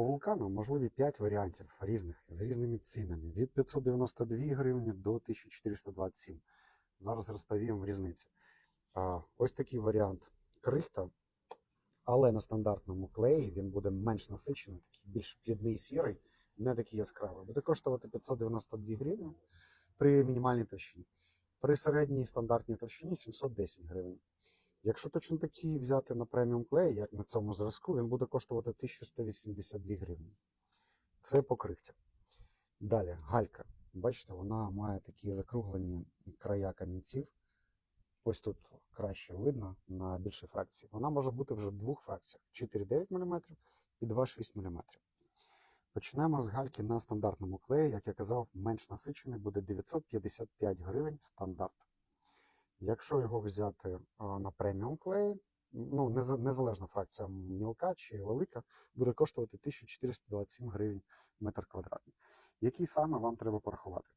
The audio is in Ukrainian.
По вулкану можливі 5 варіантів різних з різними цінами від 592 гривні до 1427. Зараз розповім різницю. Ось такий варіант крихта, але на стандартному клеї він буде менш насичений, такий більш плідний сірий, не такий яскравий. Буде коштувати 592 гривні при мінімальній товщині. При середній стандартній товщині 710 гривень. Якщо точно такий взяти на преміум клей, як на цьому зразку, він буде коштувати 1182 гривні. Це по крихті. Далі галька. Бачите, вона має такі закруглені края камінців. Ось тут краще видно на більшій фракції. Вона може бути вже в двох фракціях: 4,9 мм і 2,6 мм. Почнемо з гальки на стандартному клеї. Як я казав, менш насичений буде 955 гривень стандарт. Якщо його взяти на преміум клей, ну нез- незалежна фракція мілка чи велика, буде коштувати 1427 гривень метр квадратний. Який саме вам треба порахувати?